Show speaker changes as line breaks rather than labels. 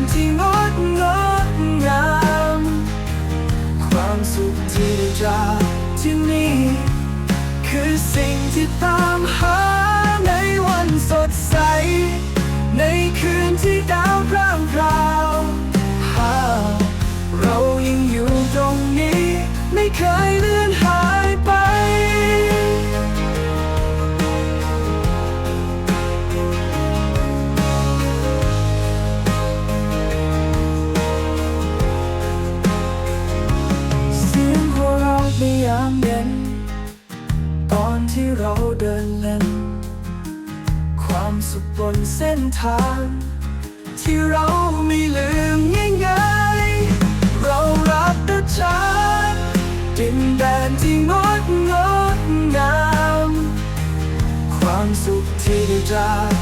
นที่งดงดงามความสุขที่ได้จากที่นี่คือสิ่งที่ตามหาในวันสดใส ในคืนที่ดา น้ำเย็น ตอนที่เราเดินเล่น ความสุขบนเส้นทาง ที่เราไม่ลืมง่ายๆ เรารักประชาดินแดนที่งดงดงาม ความสุขที่ได้จาก